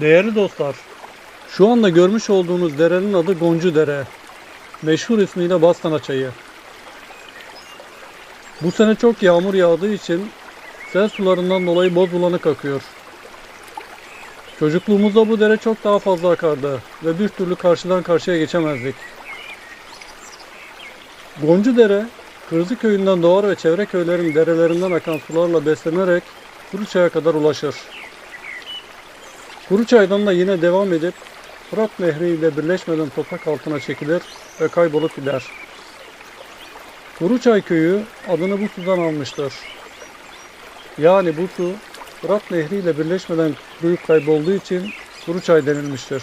Değerli dostlar, şu anda görmüş olduğunuz derenin adı Goncu Dere. Meşhur ismiyle Bastana Çayı. Bu sene çok yağmur yağdığı için sel sularından dolayı boz bulanık akıyor. Çocukluğumuzda bu dere çok daha fazla akardı ve bir türlü karşıdan karşıya geçemezdik. Goncu Dere, Kırzı köyünden doğar ve çevre köylerin derelerinden akan sularla beslenerek Kuruçay'a kadar ulaşır. Kuruçay'dan da yine devam edip Fırat Nehri ile birleşmeden toprak altına çekilir ve kaybolup gider. Kuruçay köyü adını bu sudan almıştır. Yani bu su Fırat Nehri ile birleşmeden kuruyup kaybolduğu için Kuruçay denilmiştir.